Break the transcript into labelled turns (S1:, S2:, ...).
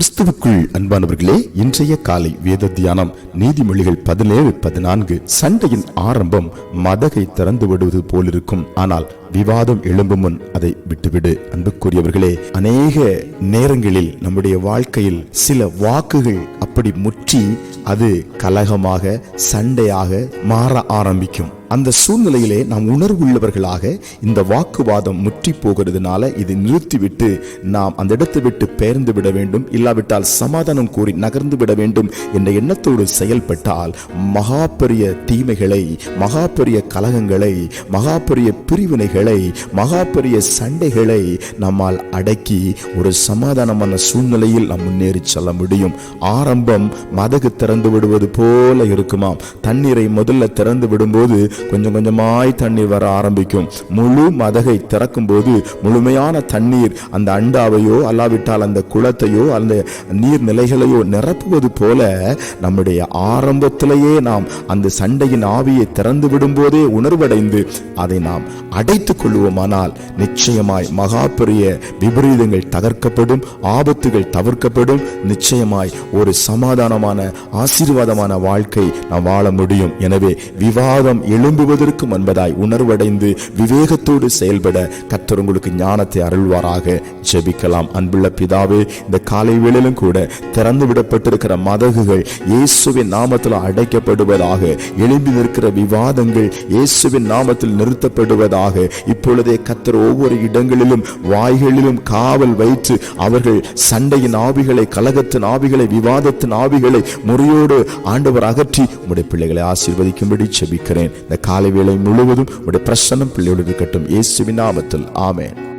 S1: கிறிஸ்துவுக்குள் அன்பானவர்களே இன்றைய காலை வேத தியானம் நீதிமொழிகள் பதினேழு பதினான்கு சண்டையின் ஆரம்பம் மதகை திறந்து விடுவது போலிருக்கும். ஆனால் விவாதம் எழும்பும் முன் அதை விட்டுவிடு. அன்புக்குரியவர்களே அநேக நேரங்களில் நம்முடைய வாழ்க்கையில் சில வாக்குகள் அப்படி முற்றி அது கலகமாக சண்டையாக மாற ஆரம்பிக்கும். அந்த சூழ்நிலையிலே நாம் உணர்வுள்ளவர்களாக இந்த வாக்குவாதம் முற்றி போகிறதுனால இதை நிறுத்திவிட்டு நாம் அந்த இடத்தை விட்டு பெயர்ந்து விட வேண்டும். இல்லாவிட்டால் சமாதானம் கூறி நகர்ந்து விட வேண்டும் என்ற எண்ணத்தோடு செயல்பட்டால் மகா பெரிய தீமைகளை மகா பெரிய கலகங்களை மகா பெரிய பிரிவினைகள் மகா பெரிய சண்டைகளை நம்மால் அடக்கி ஒரு சமாதானமான சூழ்நிலையில் நாம் முன்னேறி செல்ல முடியும். ஆரம்பம் மதகு திறந்து விடுவது போல இருக்குமாம். தண்ணீரை முதல்ல திறந்து விடும்போது கொஞ்சம் கொஞ்சமாய் தண்ணீர் வர ஆரம்பிக்கும். முழு மதகை திறக்கும் போது முழுமையான தண்ணீர் அந்த அண்டாவையோ அல்லாவிட்டால் அந்த குளத்தையோ அந்த நீர்நிலைகளையோ நிரப்புவது போல நம்முடைய ஆரம்பத்திலேயே நாம் அந்த சண்டையின் ஆவியை திறந்து விடும்போதே உணர்வடைந்து அதை நாம் அடைத்து வைத்துக் கொள்வோமானால் நிச்சயமாய் மகா பெரிய விபரீதங்கள் தகர்க்கப்படும் ஆபத்துகள் தவிர்க்கப்படும். நிச்சயமாய் ஒரு சமாதானமான ஆசீர்வாதமான வாழ்க்கை நாம் வாழ முடியும். எனவே விவாதம் எழும்புவதற்கு முன்பதாய் உணர்வடைந்து விவேகத்தோடு செயல்பட கத்தர் உங்களுக்கு ஞானத்தை அருள்வாராக. ஜெபிக்கலாம். அன்புள்ள பிதாவே இந்த காலை வேளையிலும் கூட திறந்து விடப்பட்டிருக்கிற மதகுகள் இயேசுவின் நாமத்தில் அடைக்கப்படுவதாக எழும்பி நிற்கிற விவாதங்கள் இயேசுவின் நாமத்தில் நிறுத்தப்படுவதாக இப்பொழுதே கத்தர் ஒவ்வொரு இடங்களிலும் வாய்களிலும் காவல் வைத்து அவர்கள் சண்டையின் ஆவிகளை கலகத்தின் ஆவிகளை விவாதத்தின் ஆவிகளை முறையோடு ஆண்டவர் அகற்றி உடைய பிள்ளைகளை ஆசீர்வதிக்கும்படி செபிக்கிறேன் இந்த காலை வேளை முழுவதும் உடைய பிரசன்னம் பிள்ளையோடு இருக்கட்டும். இயேசுவின் நாமத்தில். ஆமேன்.